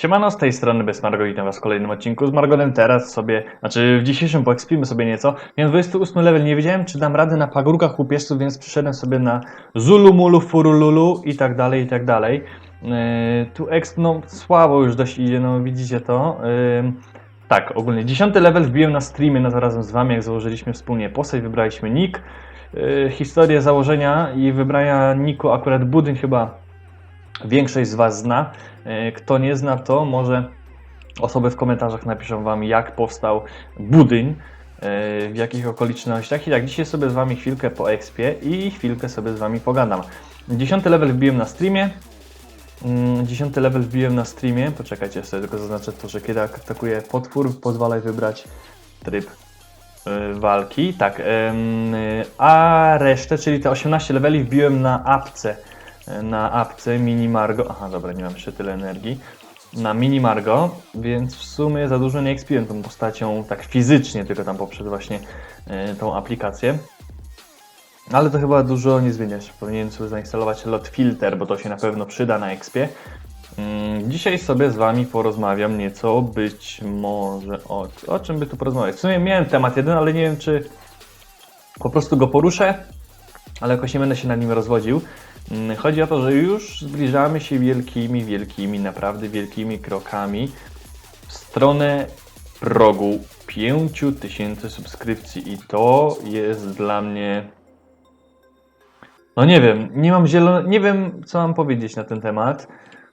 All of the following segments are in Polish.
Siemano, z tej strony bez Margo, witam was w kolejnym odcinku z Margonem. Teraz sobie, znaczy w dzisiejszym poekspimy sobie nieco. Miałem 28 level, nie wiedziałem czy dam radę na pagórkach łupieżców, więc przyszedłem sobie na Zulumulu, Furululu i tak dalej, i tak dalej. Yy, tu exp, no słabo już dość idzie, no widzicie to. Yy, tak, ogólnie 10 level wbiłem na streamie na razem z wami, jak założyliśmy wspólnie postać, wybraliśmy nick. Yy, historię założenia i wybrania niku akurat budyń chyba większość z Was zna. E, Kto nie zna, to może osoby w komentarzach napiszą Wam, jak powstał budyń, e, w jakich okolicznościach. I tak, dzisiaj sobie z Wami chwilkę po expie i chwilkę sobie z Wami pogadam. Dziesiąty level wbiłem na streamie. Mm, Dziesiąty level wbiłem na streamie. Poczekajcie, sobie tylko zaznaczę to, że kiedy atakuje potwór, pozwalaj wybrać tryb e, walki. Tak, a resztę, czyli te 18 leveli wbiłem na apce na apce Mini Margo. Aha, dobra, nie mam jeszcze tyle energii. Na Mini Margo, więc w sumie za dużo nie ekspiłem tą postacią tak fizycznie, tylko tam poprzez właśnie e, tą aplikację. Ale to chyba dużo nie zmienia się. Powinienem sobie zainstalować lot filter, bo to się na pewno przyda na expie. Mm, Dzisiaj sobie z Wami porozmawiam nieco, być może o, o czym by tu porozmawiać. W sumie miałem temat jeden, ale nie wiem czy po prostu go poruszę, ale jakoś nie będę się nad nim rozwodził. Mm, Chodzi o to, że już zbliżamy się wielkimi, wielkimi, naprawdę wielkimi krokami w stronę progu 5000 subskrypcji i to jest dla mnie no nie wiem, nie mam zielone, nie wiem co mam powiedzieć na ten temat,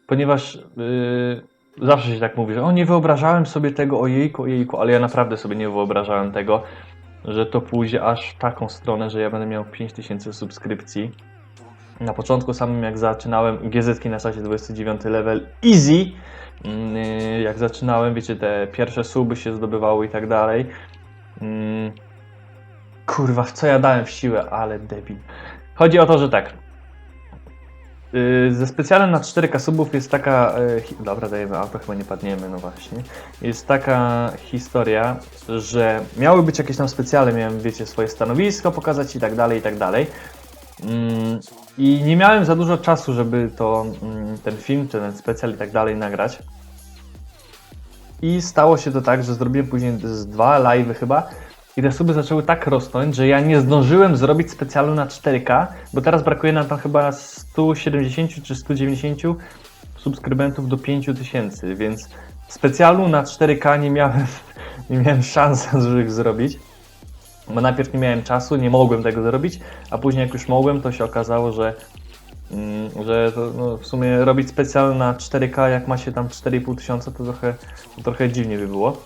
ponieważ yy, zawsze się tak mówi, że o nie wyobrażałem sobie tego, ojejku, ojejku, ale ja naprawdę sobie nie wyobrażałem tego, że to pójdzie aż w taką stronę, że ja będę miał 5000 subskrypcji. Na początku samym jak zaczynałem GZ na czasie 29 level easy, mm, yy, jak zaczynałem, wiecie, te pierwsze suby się zdobywały i tak dalej. Mm, Kurwa, w co ja dałem w siłę, ale debil. Chodzi o to, że tak. Yy, Ze specjalem na 4K subów jest taka. hi- Dobra, dajemy auto, chyba nie padniemy, no właśnie. Jest taka historia, że miały być jakieś tam specjale, miałem, wiecie, swoje stanowisko pokazać i tak dalej, i tak dalej. Mm, I nie miałem za dużo czasu, żeby to, mm, ten film, czy ten specjal i tak dalej nagrać. I stało się to tak, że zrobiłem później z dwa live'y chyba i te suby zaczęły tak rosnąć, że ja nie zdążyłem zrobić specjalu na 4K, bo teraz brakuje nam tam chyba 170 czy 190 subskrybentów do 5000, więc specjalu na 4K nie miałem, nie miałem szans, żeby ich zrobić. Bo najpierw nie miałem czasu, nie mogłem tego zrobić, a później jak już mogłem, to się okazało, że, mm, że to, no, w sumie robić specjal na 4K, jak ma się tam 4,5 tysiąca, to trochę, to trochę dziwnie by było.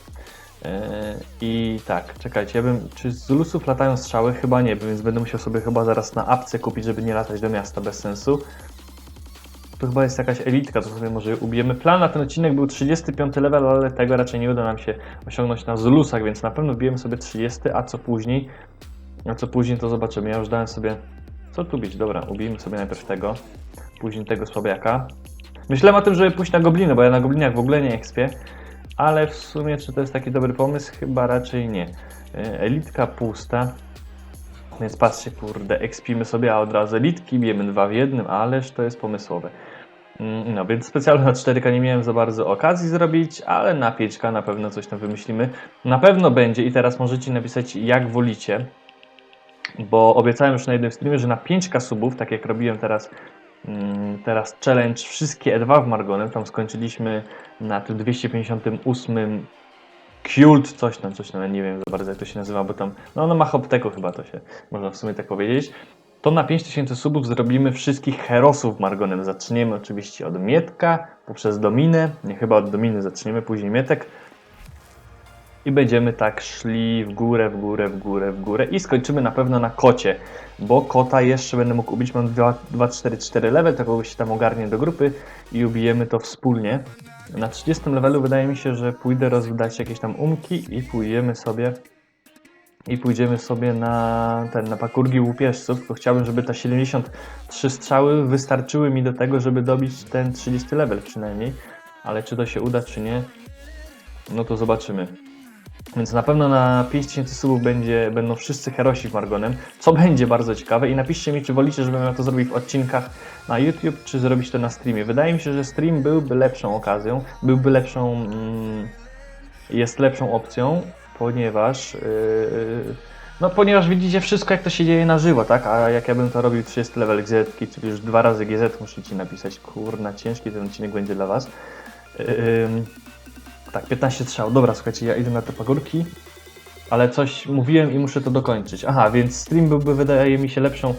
Eee, I tak, czekajcie, ja bym, czy z Lulusów latają strzały? Chyba nie, więc będę musiał sobie chyba zaraz na apce kupić, żeby nie latać do miasta bez sensu. To chyba jest jakaś elitka, to sobie może ubijemy. Plan na ten odcinek był 35 level, ale tego raczej nie uda nam się osiągnąć na Zulusach, więc na pewno bijemy sobie 30, a co później? A co później to zobaczymy. Ja już dałem sobie... Co tu bić? Dobra, ubijmy sobie najpierw tego, później tego słabiaka. Myślałem o tym, żeby pójść na gobliny, bo ja na goblinach w ogóle nie ekspię, ale w sumie czy to jest taki dobry pomysł? Chyba raczej nie. E, Elitka pusta, więc patrzcie, kurde, ekspimy sobie, a od razu elitki, bijemy dwa w jednym, ależ to jest pomysłowe. Mm, No, więc specjalnie na 4K nie miałem za bardzo okazji zrobić, ale na 5K na pewno coś tam wymyślimy. Na pewno będzie i teraz możecie napisać jak wolicie, bo obiecałem już na jednym streamie, że na 5K subów, tak jak robiłem teraz, mm, teraz challenge wszystkie E2 w Margonem, tam skończyliśmy na tym 258 Kult, coś tam, coś tam, nie wiem za bardzo jak to się nazywa, bo tam, no no ma hopteku chyba to się, można w sumie tak powiedzieć. To na 5000 subów zrobimy wszystkich herosów Margonem. Zaczniemy oczywiście od Mietka, poprzez Dominę, nie chyba od Dominy zaczniemy, później Mietek. I będziemy tak szli w górę, w górę, w górę, w górę i skończymy na pewno na kocie, bo kota jeszcze będę mógł ubić, mam 2-4-4 level, tak kogoś się tam ogarnie do grupy i ubijemy to wspólnie. Na 30 levelu wydaje mi się, że pójdę rozwydać jakieś tam umki i pójdziemy sobie i pójdziemy sobie na ten na pakurgi łupieżców, tylko chciałbym, żeby te 73 strzały wystarczyły mi do tego, żeby dobić ten 30 level przynajmniej, ale czy to się uda, czy nie, no to zobaczymy. Więc na pewno na 5000 subów będzie, będą wszyscy herosi w Margonem, co będzie bardzo ciekawe. I napiszcie mi, czy wolicie, żebym ja to zrobił w odcinkach na YouTube, czy zrobić to na streamie. Wydaje mi się, że stream byłby lepszą okazją, byłby lepszą, mm, jest lepszą opcją, ponieważ, yy, no ponieważ widzicie wszystko, jak to się dzieje na żywo, tak? A jak ja bym to robił 30 level GZ, czyli już dwa razy GZ musicie napisać, kurna, ciężki ten odcinek będzie dla was. Yy, tak, 15 strzał. Dobra, słuchajcie, ja idę na te pagórki, ale coś mówiłem i muszę to dokończyć. Aha, więc stream byłby, wydaje mi się, lepszą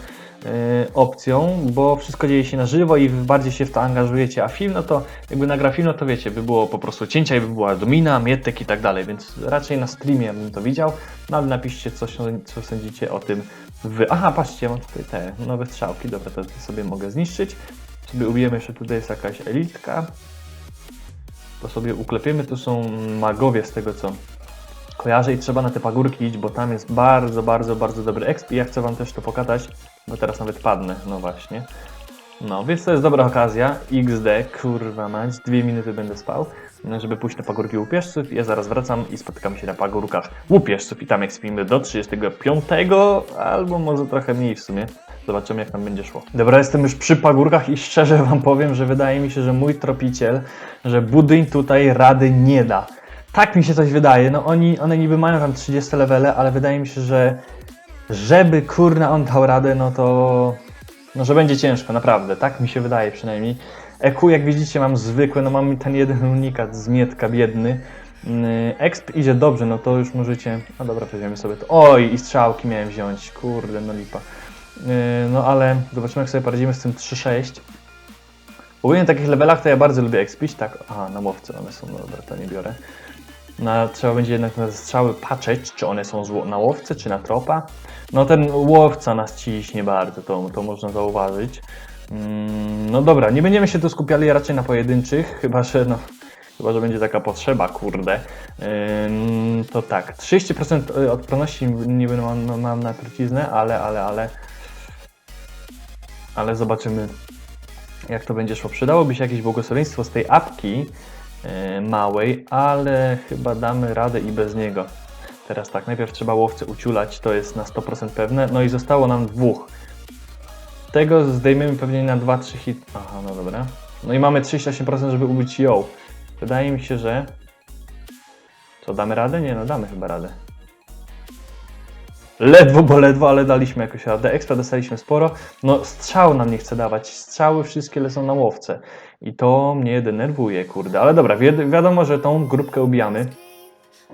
opcją, bo wszystko dzieje się na żywo i wy bardziej się w to angażujecie, a film, no to jakby nagra film, no to wiecie, by było po prostu cięcia i by była domina, mietek i tak dalej, więc raczej na streamie bym to widział, no ale napiszcie coś, co sądzicie o tym wy. Aha, patrzcie, mam tutaj te nowe strzałki, dobra, to sobie mogę zniszczyć. Sobie ubijemy jeszcze, tutaj jest jakaś elitka, to sobie uklepiemy. Tu są magowie z tego co kojarzę i trzeba na te pagórki iść, bo tam jest bardzo, bardzo, bardzo dobry exp i ja chcę Wam też to pokazać, bo teraz nawet padnę, no właśnie. No, więc to jest dobra okazja, XD, kurwa mać, dwie minuty będę spał, żeby pójść na pagórki łupieżców. Ja zaraz wracam i spotykamy się na pagórkach łupieżców i tam ekspimy do 35, albo może trochę mniej w sumie. Zobaczymy, jak nam będzie szło. Dobra, jestem już przy pagórkach i szczerze Wam powiem, że wydaje mi się, że mój tropiciel, że budyń tutaj rady nie da. Tak mi się coś wydaje. No oni, one niby mają tam 30 levele, ale wydaje mi się, że żeby kurna on dał radę, no to no, że będzie ciężko, naprawdę. Tak mi się wydaje przynajmniej. EQ, jak widzicie, mam zwykłe, no mam ten jeden unikat z Mietka biedny. Yy, Exp idzie dobrze, no to już możecie... No dobra, weźmiemy sobie to. Oj, i strzałki miałem wziąć, kurde, no lipa. Yy, No ale zobaczymy, jak sobie poradzimy z tym 3-6. Ogólnie na takich levelach to ja bardzo lubię expić, tak? Aha, na łowce one są, no dobra, to nie biorę. Na, trzeba będzie jednak na strzały patrzeć, czy one są na łowce, czy na tropa. No ten łowca nas ciśnie bardzo, to, to można zauważyć. Mm, no dobra, nie będziemy się tu skupiali raczej na pojedynczych, chyba że no, chyba że będzie taka potrzeba, kurde. Ym, to tak, 30% odporności niby mam, no, mam na truciznę, ale, ale, ale, ale zobaczymy jak to będzie szło. Przydałoby się jakieś błogosławieństwo z tej apki małej, ale chyba damy radę i bez niego. Teraz tak, najpierw trzeba łowcę uciulać, to jest na 100% pewne. No i zostało nam dwóch. Tego zdejmiemy pewnie na 2-3 hit. Aha, no dobra. No i mamy 38%, żeby ubić ją. Wydaje mi się, że... Co, damy radę? Nie, no damy chyba radę. Ledwo, bo ledwo, ale daliśmy jakoś radę. Ekstra dostaliśmy sporo. No, strzał nam nie chce dawać. Strzały wszystkie lecą na łowce. I to mnie denerwuje, kurde. Ale dobra, wi wiadomo, że tą grupkę ubijamy.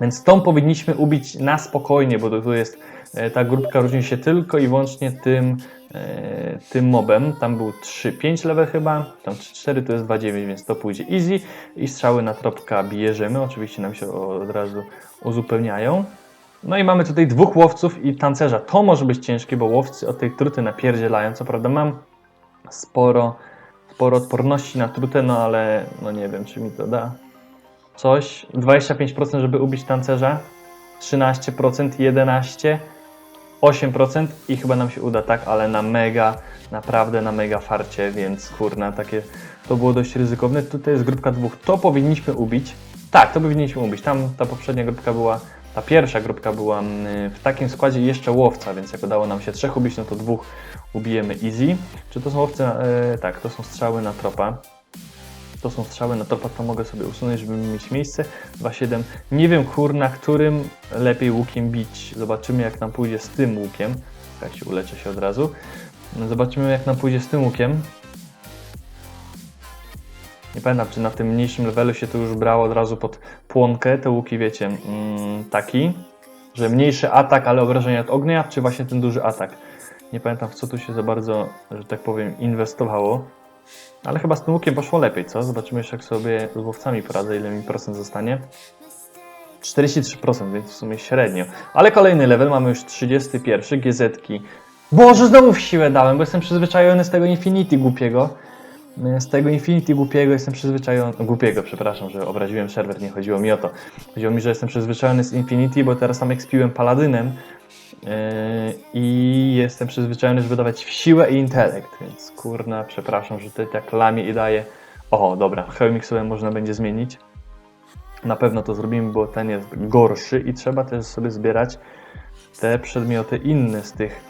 Więc tą powinniśmy ubić na spokojnie, bo tu jest e, ta grupka różni się tylko i wyłącznie tym, e, tym mobem. Tam był 3-5 level chyba, tam 3-4 to jest 2-9, więc to pójdzie easy. I strzały na tropka bierzemy, oczywiście nam się od razu uzupełniają. No i mamy tutaj dwóch łowców i tancerza. To może być ciężkie, bo łowcy od tej truty napierdzielają. Co prawda mam sporo, sporo odporności na trutę, no ale no nie wiem, czy mi to da coś. 25%, żeby ubić tancerza. 13%, 11%, 8% i chyba nam się uda, tak, ale na mega, naprawdę na mega farcie, więc kurna, takie to było dość ryzykowne. Tutaj jest grupka dwóch, to powinniśmy ubić. Tak, to powinniśmy ubić. Tam ta poprzednia grupka była, ta pierwsza grupka była mm, w takim składzie jeszcze łowca, więc jak udało nam się trzech ubić, no to dwóch ubijemy easy. Czy to są łowcy? na- E, tak, to są strzały na tropa. To są strzały na topa, to mogę sobie usunąć, żeby mieć miejsce. 2,7. Nie wiem, kurna, którym lepiej łukiem bić. Zobaczymy, jak nam pójdzie z tym łukiem. Jak się uleczę się od razu. Zobaczymy, jak nam pójdzie z tym łukiem. Nie pamiętam, czy na tym mniejszym levelu się to już brało od razu pod płonkę. Te łuki, wiecie, mm, taki, że mniejszy atak, ale obrażenia od ognia, czy właśnie ten duży atak. Nie pamiętam, w co tu się za bardzo, że tak powiem, inwestowało. Ale chyba z tym łukiem poszło lepiej, co? Zobaczymy jeszcze, jak sobie z łowcami poradzę, ile mi procent zostanie. 43%, więc w sumie średnio. Ale kolejny level, mamy już 31, GZ-ki. Boże, znowu w siłę dałem, bo jestem przyzwyczajony z tego Infinity głupiego. Z tego Infinity głupiego jestem przyzwyczajony... Głupiego, przepraszam, że obraziłem serwer, nie chodziło mi o to. Chodziło mi, że jestem przyzwyczajony z Infinity, bo teraz sam ekspiłem Paladynem. Yy, I jestem przyzwyczajony, żeby dawać siłę i intelekt, więc kurna, przepraszam, że tutaj tak lamie i daje. O, dobra, Helmik sobie można będzie zmienić. Na pewno to zrobimy, bo ten jest gorszy i trzeba też sobie zbierać te przedmioty inne z tych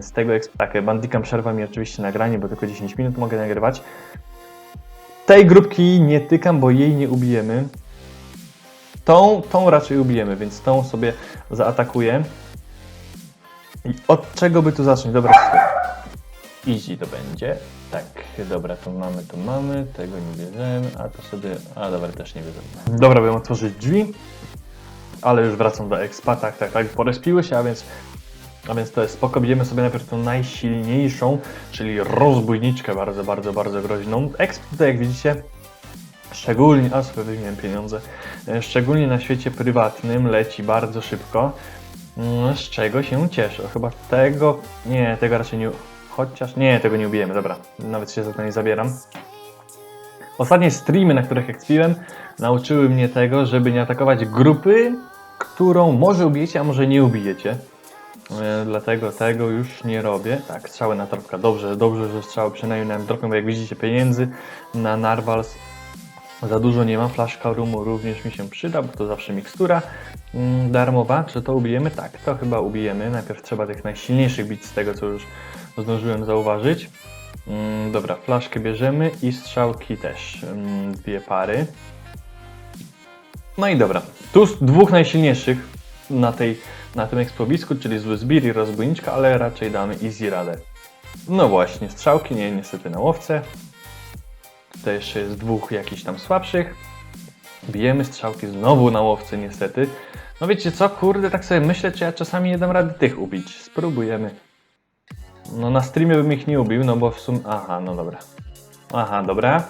z tego tak, Bandicam przerwa mi oczywiście nagranie, bo tylko 10 minut mogę nagrywać. Tej grupki nie tykam, bo jej nie ubijemy. Tą, tą raczej ubijemy, więc tą sobie zaatakuję. I od czego by tu zacząć? Dobra, easy to będzie. Tak, dobra, to mamy, to mamy, tego nie bierzemy, a to sobie, a dobra, też nie bierzemy. Dobra, bym otworzyć drzwi, ale już wracam do expa, tak, tak, tak, porespiły się, a więc, a więc to jest spoko. Bierzemy sobie najpierw tą najsilniejszą, czyli rozbójniczkę, bardzo, bardzo, bardzo groźną. Exp tutaj, jak widzicie, szczególnie, a sobie weźmiemy pieniądze, e, szczególnie na świecie prywatnym leci bardzo szybko, Mm, z czego się cieszę. Chyba tego, nie, tego raczej nie, chociaż, nie, tego nie ubijemy, dobra, nawet się za to nie zabieram. Ostatnie streamy, na których ekspiłem, nauczyły mnie tego, żeby nie atakować grupy, którą może ubijecie, a może nie ubijecie. E, Dlatego tego już nie robię. Tak, strzały na tropka. Dobrze, dobrze, że strzały przynajmniej nam trochę, bo jak widzicie pieniędzy na Narwals za dużo nie ma. Flaszka rumu również mi się przyda, bo to zawsze mikstura mm, darmowa. Czy to ubijemy? Tak, to chyba ubijemy. Najpierw trzeba tych najsilniejszych bić z tego, co już zdążyłem zauważyć. Mm, dobra, flaszkę bierzemy i strzałki też. Mm, dwie pary. No i dobra. Tu z dwóch najsilniejszych na, tej, na tym ekspowisku, czyli zły zbir i rozbójniczka, ale raczej damy easy radę. No właśnie, strzałki, nie, niestety na łowce. Tutaj jeszcze jest dwóch jakichś tam słabszych. Bijemy strzałki znowu na łowce niestety. No wiecie co, kurde, tak sobie myślę, czy ja czasami nie dam rady tych ubić. Spróbujemy. No na streamie bym ich nie ubił, no bo w sumie... Aha, no dobra. Aha, dobra.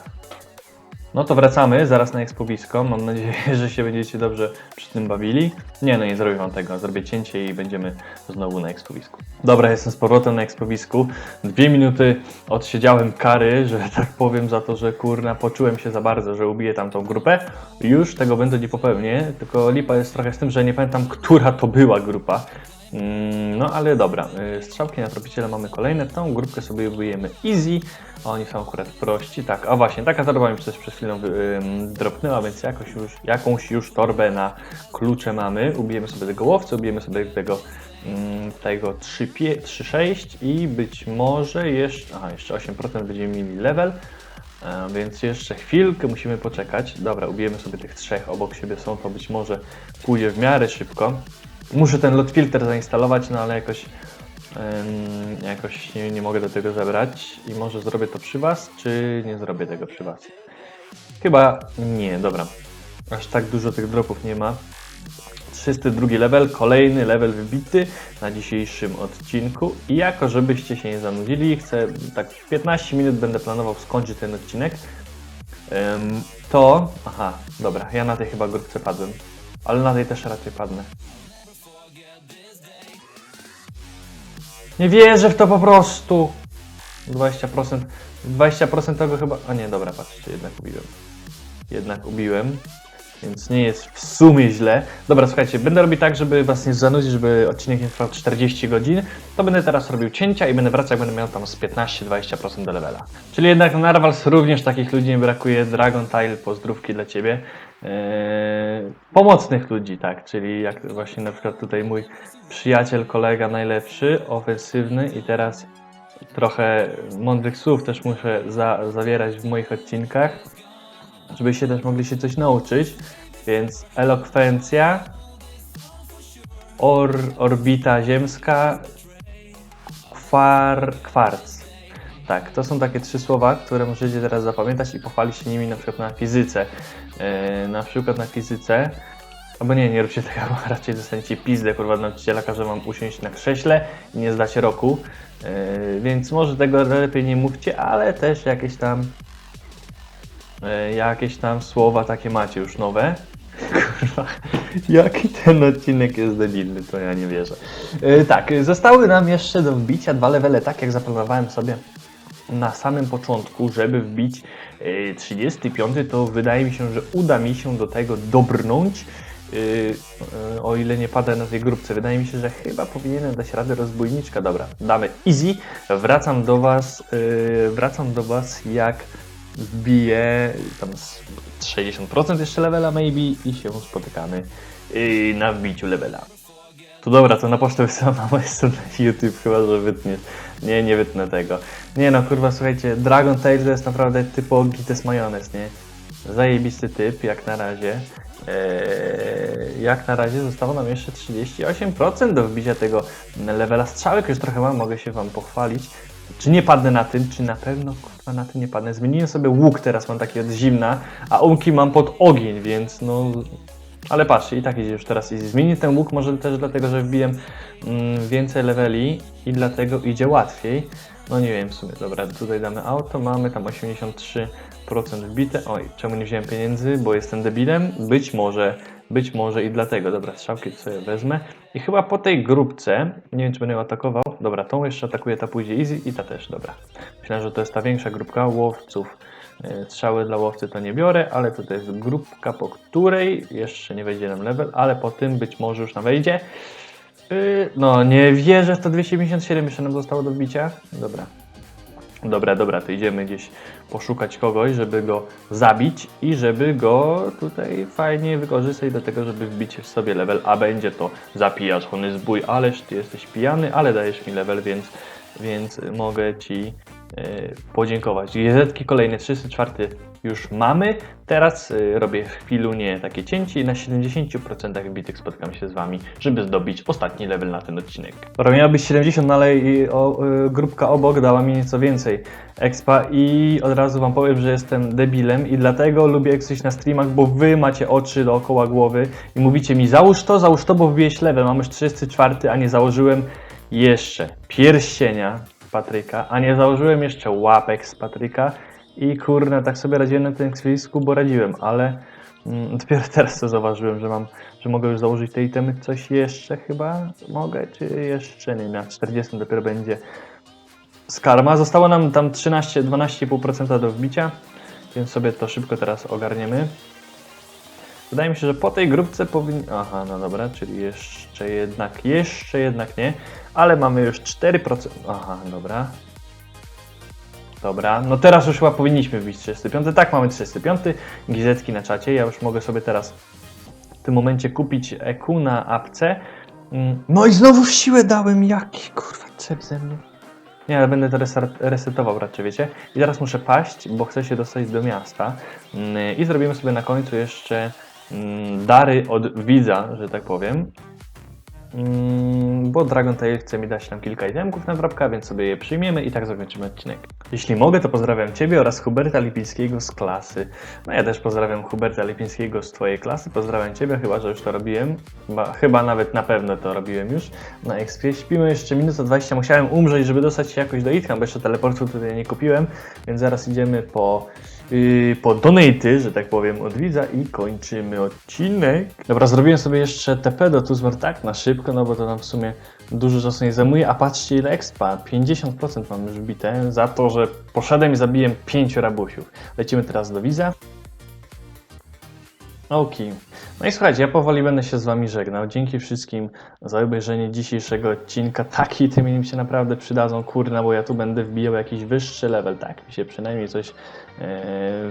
No to wracamy zaraz na ekspowisko. Mam nadzieję, że się będziecie dobrze przy tym bawili. Nie, no nie zrobię wam tego. Zrobię cięcie i będziemy znowu na ekspowisku. Dobra, jestem z powrotem na ekspowisku. Dwie minuty odsiedziałem kary, że tak powiem, za to, że kurna poczułem się za bardzo, że ubiję tam tą grupę. Już tego będę nie popełnię, tylko lipa jest trochę z tym, że nie pamiętam, która to była grupa. Mm, No ale dobra, y, strzałki na tropiciela mamy kolejne, tą grupkę sobie ubijemy easy, oni są akurat prości, tak, a właśnie, taka torba mi też wy- ym, dropnęła, więc jakoś już, jakąś już torbę na klucze mamy, ubijemy sobie tego łowcę, ubijemy sobie tego, ym, tego 3-6 i być może jeszcze, aha, jeszcze 8% będziemy mieli level, E, Więc jeszcze chwilkę musimy poczekać. Dobra, ubijemy sobie tych trzech obok siebie. Są, to być może pójdzie w miarę szybko. Muszę ten lot filter zainstalować, no ale jakoś, jakoś nie, nie mogę do tego zebrać. I może zrobię to przy Was, czy nie zrobię tego przy Was? Chyba nie, dobra. Aż tak dużo tych dropów nie ma. 302 level, kolejny level wybity na dzisiejszym odcinku. I jako żebyście się nie zanudzili, chcę tak w 15 minut będę planował skończyć ten odcinek. Em, to. Aha, dobra, ja na tej chyba grupce padłem. Ale na tej też raczej padnę. Nie wierzę w to po prostu. 20%. 20% tego chyba. A nie, dobra, patrzcie, jednak ubiłem. Jednak ubiłem. Więc nie jest w sumie źle. Dobra, słuchajcie, będę robić tak, żeby was nie zanudzić, żeby odcinek nie trwał 40 godzin. To będę teraz robił cięcia i będę wracał, jak będę miał tam z 15-20% do levela. Czyli jednak na Narwals również takich ludzi nie brakuje. Dragon Tile, pozdrówki dla ciebie. Eee, pomocnych ludzi, tak, czyli jak właśnie na przykład tutaj mój przyjaciel, kolega najlepszy, ofensywny i teraz trochę mądrych słów też muszę za, zawierać w moich odcinkach, żebyście też mogli się coś nauczyć, więc elokwencja, or, orbita ziemska, kwar, kwarc. Tak, to są takie trzy słowa, które możecie teraz zapamiętać i pochwalić się nimi na przykład na fizyce. Yy, na przykład na fizyce, albo nie, nie róbcie tego, bo raczej dostaniecie pizdę, kurwa, od nauczyciela, każe wam usiąść na krześle i nie zdacie roku. Yy, więc może tego lepiej nie mówcie, ale też jakieś tam yy, jakieś tam słowa takie macie już nowe. Kurwa, jaki ten odcinek jest debilny, to ja nie wierzę. Tak, zostały nam jeszcze do wbicia dwa levele, tak jak zaplanowałem sobie na samym początku, żeby wbić yy, 35, to wydaje mi się, że uda mi się do tego dobrnąć. Yy, yy, o ile nie pada na tej grupce, wydaje mi się, że chyba powinienem dać radę rozbójniczka. Dobra, damy easy. Wracam do Was, wracam do Was jak wbiję tam z 60% jeszcze levela maybe i się spotykamy na wbiciu levela. To dobra, to na pocztę wysyłam na moją stronę YouTube, chyba że wytniesz. Nie, nie wytnę tego. Nie no, kurwa, słuchajcie, Dragon Tail to jest naprawdę typo gites majonez, nie? Zajebisty typ, jak na razie. Eee, jak na razie zostało nam jeszcze 38% do wbicia tego levela strzałek. Już trochę mam, mogę się wam pochwalić. Czy nie padnę na tym? Czy na pewno kurwa na tym nie padnę? Zmieniłem sobie łuk, teraz mam taki od zimna, a umki mam pod ogień, więc no... Ale patrzcie, i tak idzie już teraz. I zmienię ten łuk może też dlatego, że wbiłem mm, więcej leveli i dlatego idzie łatwiej. No nie wiem w sumie, dobra, tutaj damy auto, mamy tam 83% wbite. Oj, czemu nie wziąłem pieniędzy? Bo jestem debilem? Być może, być może i dlatego. Dobra, strzałki sobie wezmę. I chyba po tej grupce, nie wiem czy będę ją atakował. Dobra, tą jeszcze atakuję, ta pójdzie easy i ta też, dobra. Myślę, że to jest ta większa grupka łowców. E, Strzały dla łowcy to nie biorę, ale tutaj jest grupka, po której jeszcze nie wejdzie nam level, ale po tym być może już nam wejdzie. Yy, No, nie wierzę w to 257 jeszcze nam zostało do wbicia. Dobra. Dobra, dobra, to idziemy gdzieś poszukać kogoś, żeby go zabić i żeby go tutaj fajnie wykorzystać do tego, żeby wbić w sobie level, a będzie to zapijacz, hony zbój, ależ ty jesteś pijany, ale dajesz mi level, więc, więc mogę ci e, podziękować. Jezetki kolejne 304 już mamy. Teraz e, robię chwilunie takie cięcie i na 70% wbitych spotkam się z Wami, żeby zdobyć ostatni level na ten odcinek. Dobra, miała być 70, no ale o, e, grupka obok dała mi nieco więcej expa i od razu Wam powiem, że jestem debilem i dlatego lubię ekscyć na streamach, bo Wy macie oczy dookoła głowy i mówicie mi załóż to, załóż to, bo wbiłeś level, mam już 34, a nie założyłem jeszcze pierścienia Patryka, a nie założyłem jeszcze łapek z Patryka i kurna, tak sobie radziłem na tym ekspedisku, bo radziłem, ale mm, dopiero teraz to zauważyłem, że mam, że mogę już założyć te itemy. Coś jeszcze chyba mogę, czy jeszcze nie? Na 40 dopiero będzie z karma. Zostało nam tam 13, 12,5% do wbicia, więc sobie to szybko teraz ogarniemy. Wydaje mi się, że po tej grupce powinni... Aha, no dobra, czyli jeszcze jednak, jeszcze jednak nie, ale mamy już 4%. Aha, dobra. Dobra, no teraz już chyba powinniśmy wbić 35. Tak, mamy 35. Gizetki na czacie. Ja już mogę sobie teraz w tym momencie kupić EQ na apce. Mm, No i znowu w siłę dałem. Jaki kurwa cep ze mnie. Nie, ale będę to resetował raczej, wiecie. I teraz muszę paść, bo chcę się dostać do miasta. Mm, I zrobimy sobie na końcu jeszcze dary od widza, że tak powiem. Mm, bo Dragon Tail chce mi dać nam kilka itemków na wrapka, więc sobie je przyjmiemy i tak zakończymy odcinek. Jeśli mogę, to pozdrawiam Ciebie oraz Huberta Lipińskiego z klasy. No ja też pozdrawiam Huberta Lipińskiego z Twojej klasy, pozdrawiam Ciebie, chyba że już to robiłem. Chyba, chyba nawet na pewno to robiłem już na ekspie. Śpimy jeszcze minutę 20, musiałem umrzeć, żeby dostać się jakoś do Itka, bo jeszcze teleportu tutaj nie kupiłem, więc zaraz idziemy po po donaty, że tak powiem, od widza i kończymy odcinek. Dobra, zrobiłem sobie jeszcze TP do Tuzmer tak na szybko, no bo to nam w sumie dużo czasu nie zajmuje, a patrzcie ile expa, 50% mam już bite za to, że poszedłem i zabiłem 5 rabusiów. Lecimy teraz do widza. Okej. No i słuchajcie, ja powoli będę się z Wami żegnał. Dzięki wszystkim za obejrzenie dzisiejszego odcinka. Takie itemy mi się naprawdę przydadzą, kurna, bo ja tu będę wbijał jakiś wyższy level. Tak mi się przynajmniej coś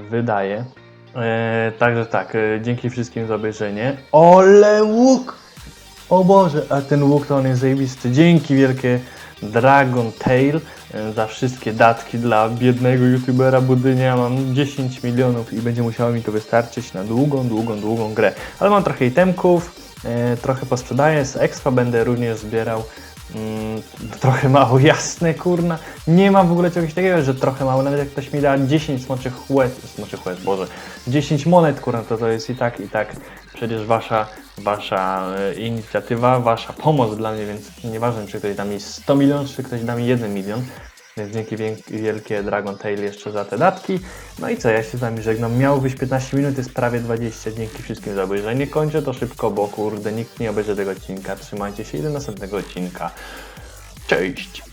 wydaje. E, także tak, e, dzięki wszystkim za obejrzenie. Ole łuk! O Boże, a ten łuk to on jest zajebisty. Dzięki wielkie Dragon Tail e, za wszystkie datki dla biednego youtubera Budynia. Mam 10 milionów i będzie musiało mi to wystarczyć na długą, długą, długą grę. Ale mam trochę itemków, e, trochę posprzedaję, z expa będę również zbierał. Mm, trochę mało jasne, kurna. Nie mam w ogóle czegoś takiego, że trochę mało. Nawet jak ktoś mi da 10 smoczych łez, smoczych łez, Boże, 10 monet, kurna, to to jest i tak, i tak przecież wasza, wasza e, inicjatywa, wasza pomoc dla mnie, więc nieważne, czy ktoś da mi 100 milionów, czy ktoś da mi 1 milion. Więc dzięki wielkie Dragon Tail jeszcze za te datki. No i co, ja się z wami żegnam. Miało być 15 minut, jest prawie 20. Dzięki wszystkim za obejrzenie. Kończę to szybko, bo kurde, nikt nie obejrzy tego odcinka. Trzymajcie się i do następnego odcinka. Cześć!